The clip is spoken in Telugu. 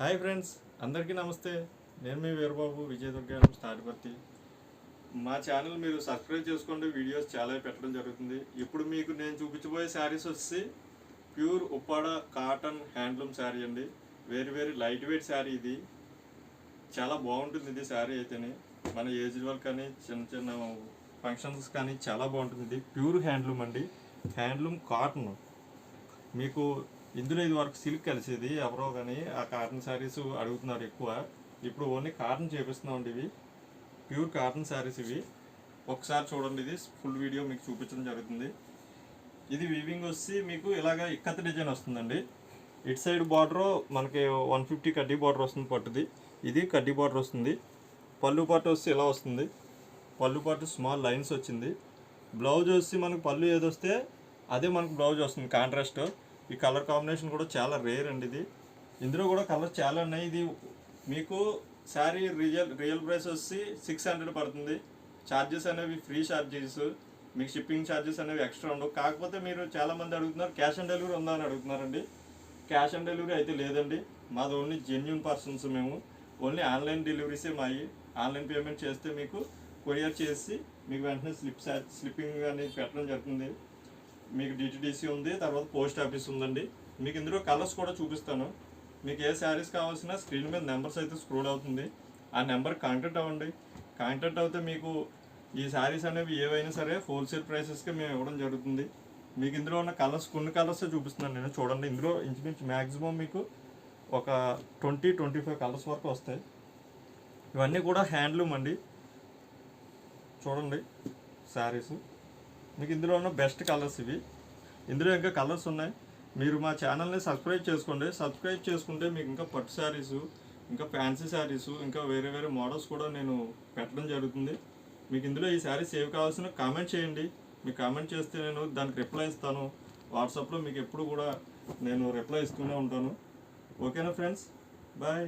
హాయ్ ఫ్రెండ్స్ అందరికీ నమస్తే. నేను మీ వీరబాబు విజయదుర్గ తాటిపర్తి మా ఛానల్ మీరు సబ్స్క్రైబ్ చేసుకోండి వీడియోస్ చాలా పెట్టడం జరుగుతుంది. ఇప్పుడు మీకు నేను చూపించబోయే శారీస్ వచ్చి pure Uppada cotton handloom sari అండి. Very very light weight sari ఇది. చాలా బాగుంటుంది ఇది శారీ అయితేనే. మన ఏజ్ వాళ్ళకి కానీ చిన్న చిన్న ఫంక్షన్స్ కానీ చాలా బాగుంటుంది. ఇది ప్యూర్ హ్యాండ్లూమ్ అండి. Handloom cotton. మీకు ఇందులో ఇది వరకు సిల్క్ కలిసేది ఎవరో కానీ ఆ కాటన్ శారీస్ అడుగుతున్నారు ఎక్కువ. ఇప్పుడు ఓన్లీ కాటన్ చేపిస్తున్నామండి ఇవి. ప్యూర్ కాటన్ శారీస్ ఇవి. ఒకసారి చూడండి ఇది ఫుల్ వీడియో మీకు చూపించడం జరుగుతుంది. ఇది వీవింగ్ వచ్చి మీకు ఇలాగ ఇక్కత్ డిజైన్ వస్తుందండి. ఇటు సైడ్ బార్డర్ మనకి వన్ ఫిఫ్టీ కడ్డీ బార్డర్ వస్తుంది పట్టుది. ఇది కడ్డీ బార్డర్ వస్తుంది. పళ్ళు పాటు వచ్చి ఇలా వస్తుంది. పళ్ళు పాటు స్మాల్ లైన్స్ వచ్చింది. బ్లౌజ్ వచ్చి మనకు పళ్ళు ఏది వస్తే అదే మనకు బ్లౌజ్ వస్తుంది కాంట్రాస్ట్ ఈ కలర్ కాంబినేషన్ కూడా చాలా రేర్ అండి ఇది. ఇందులో కూడా కలర్ చాలా ఉన్నాయి. ఇది మీకు శారీ రియల్ రియల్ ప్రైస్ వచ్చి సిక్స్ హండ్రెడ్ పడుతుంది. ఛార్జెస్ అనేవి ఫ్రీ ఛార్జెస్ మీకు షిప్పింగ్ ఛార్జెస్ అనేవి ఎక్స్ట్రా ఉండవు. కాకపోతే మీరు చాలా మంది అడుగుతున్నారు క్యాష్ ఆన్ డెలివరీ ఉందా? అని అడుగుతున్నారండి. క్యాష్ ఆన్ డెలివరీ అయితే లేదండి. మాది ఓన్లీ జెన్యున్ పర్సన్స్ మేము. ఓన్లీ ఆన్లైన్ డెలివరీసే మాయి. ఆన్లైన్ పేమెంట్ చేస్తే మీకు కొరియర్ చేసి మీకు వెంటనే స్లిప్ స్లిప్పింగ్ అనేది పెట్టడం జరుగుతుంది. మీకు డిటిడిసి ఉంది తర్వాత పోస్ట్ ఆఫీస్ ఉందండి. మీకు ఇందులో కలర్స్ కూడా చూపిస్తాను. మీకు ఏ శారీస్ కావాల్సిన స్క్రీన్ మీద నెంబర్స్ అయితే స్క్రోల్ అవుతుంది. ఆ నెంబర్ కాంటాక్ట్ అవ్వండి. కాంటాక్ట్ అవుతే మీకు ఈ శారీస్ అనేవి ఏవైనా సరే హోల్సేల్ ప్రైసెస్కి మేము ఇవ్వడం జరుగుతుంది. మీకు ఇందులో ఉన్న కలర్స్ కొన్ని కలర్స్ చూపిస్తున్నాను నేను. చూడండి ఇందులో ఇంచుమించు మ్యాక్సిమం మీకు ఒక ట్వంటీ ట్వంటీ ఫైవ్ కలర్స్ వరకు వస్తాయి. ఇవన్నీ కూడా హ్యాండ్లూమ్ అండి. చూడండి శారీస్. మీకు ఇందులో ఉన్న బెస్ట్ కలర్స్ ఇవి. ఇందులో ఇంకా కలర్స్ ఉన్నాయి. మీరు మా ఛానల్ని సబ్స్క్రైబ్ చేసుకోండి. సబ్స్క్రైబ్ చేసుకుంటే మీకు ఇంకా పట్టు శారీస్ ఇంకా ఫ్యాన్సీ శారీస్ ఇంకా వేరే వేరే మోడల్స్ కూడా నేను పెట్టడం జరుగుతుంది. మీకు ఇందులో ఈ శారీస్ ఏవి కావాల్సిన కామెంట్ చేయండి. మీకు కామెంట్ చేస్తే నేను దానికి రిప్లై ఇస్తాను. వాట్సాప్లో మీకు ఎప్పుడు కూడా నేను రిప్లై ఇస్తూనే ఉంటాను. ఓకేనా ఫ్రెండ్స్ బాయ్